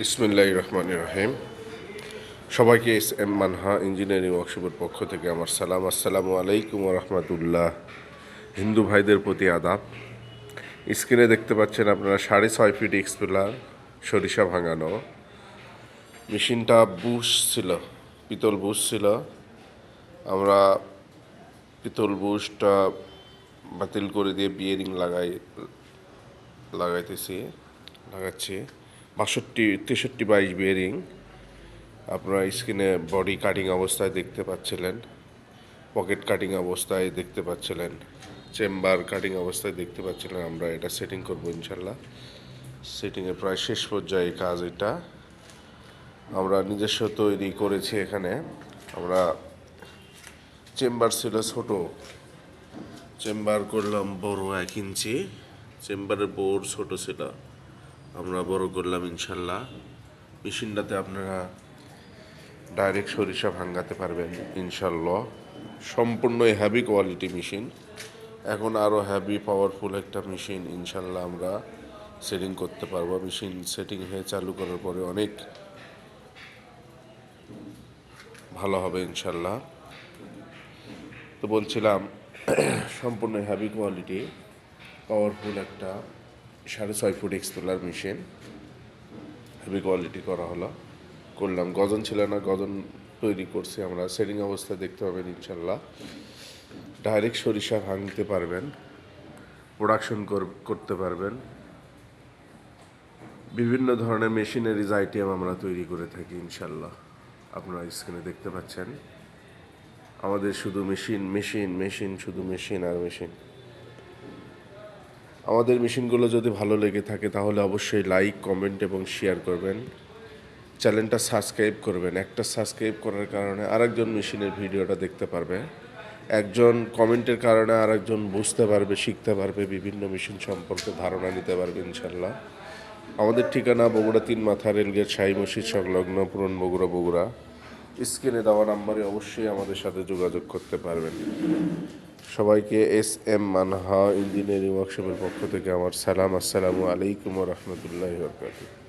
ইসমিল্লাহ রহমান রহিম সবাইকে এস এম মানহা ইঞ্জিনিয়ারিং ওয়ার্কশপের পক্ষ থেকে আমার সালাম। আসসালামু আলাইকুম রহমতুল্লাহ হিন্দু ভাইদের প্রতি আদাব। স্ক্রিনে দেখতে পাচ্ছেন আপনারা সাড়ে ছয় ফিট এক্সপেলার, সরিষা ভাঙানো। মেশিনটা বুশ ছিল, পিতল বুশ ছিল। আমরা পিতল বুশটা বাতিল করে দিয়ে বিয়ারিং লাগাই, লাগাইতেছি, লাগাচ্ছি। বাষট্টি, তেষট্টি বাইশ বিয়ারিং আপনারা স্ক্রিনে বডি কাটিং অবস্থায় দেখতে পাচ্ছিলেন পকেট কাটিং অবস্থায় দেখতে পাচ্ছিলেন চেম্বার কাটিং অবস্থায় দেখতে পাচ্ছিলেন, আমরা এটা সেটিং করব ইনশাল্লাহ। সেটিংয়ের প্রায় শেষ পর্যায়ে কাজ এটা। আমরা নিজস্ব তৈরি করেছি এখানে। আমরা চেম্বার ছিল ছোট। চেম্বার করলাম বড় এক ইঞ্চি। চেম্বারের বোর্ড ছোট ছিল। আমরা বড় করলাম ইনশাল্লাহ। মেশিনটাতে আপনারা ডাইরেক্ট সরিষা ভাঙাতে পারবেন ইনশাল্লাহ। সম্পূর্ণই হ্যাভি কোয়ালিটি মেশিন এখন আরও হ্যাভি পাওয়ারফুল একটা মেশিন ইনশাল্লাহ আমরা সেটিং করতে পারব। মেশিন সেটিং হয়ে চালু করার পরে অনেক ভালো হবে ইনশাল্লাহ। তো বলছিলাম, সম্পূর্ণ হ্যাভি কোয়ালিটি পাওয়ারফুল একটা সাড়ে ছয় foot expeller machine. Heavy quality করা হলো। করলাম। গজন ছিল না, গজন তৈরি করছি আমরা। সেটিং অবস্থা দেখতে পাবেন ইনশাল্লাহ ডাইরেক্ট সরিষা ভাঙতে পারবেন। প্রোডাকশন করতে পারবেন। বিভিন্ন ধরনের মেশিনারিজ আইটেম আমরা তৈরি করে থাকি ইনশাল্লাহ আপনারা স্ক্রিনে দেখতে পাচ্ছেন। আমাদের শুধু মেশিন মেশিন মেশিন শুধু মেশিন আর মেশিন আমাদের মেশিনগুলো যদি ভালো লেগে থাকে, তাহলে অবশ্যই লাইক কমেন্ট এবং শেয়ার করবেন। চ্যানেলটা সাবস্ক্রাইব করবেন। একটা সাবস্ক্রাইব করার কারণে আরেকজন মেশিনের ভিডিওটা দেখতে পারবে। একজন কমেন্টের কারণে আরেকজন বুঝতে পারবে, শিখতে পারবে, বিভিন্ন মেশিন সম্পর্কে ধারণা নিতে পারবে ইনশাল্লাহ আমাদের ঠিকানা বগুড়া তিন মাথা রেলগেট শাহী মসজিদ সংলগ্ন, পুরন বগুড়া বগুড়া। স্ক্রিনে দেওয়া নাম্বারে অবশ্যই আমাদের সাথে যোগাযোগ করতে পারবেন। সবাইকে এস এম মানহা ইঞ্জিনিয়ারিং ওয়ার্কশপের পক্ষ থেকে আমার সালাম। আসসালামু আলাইকুম রহমতুল্লাহ বরকাতুহ।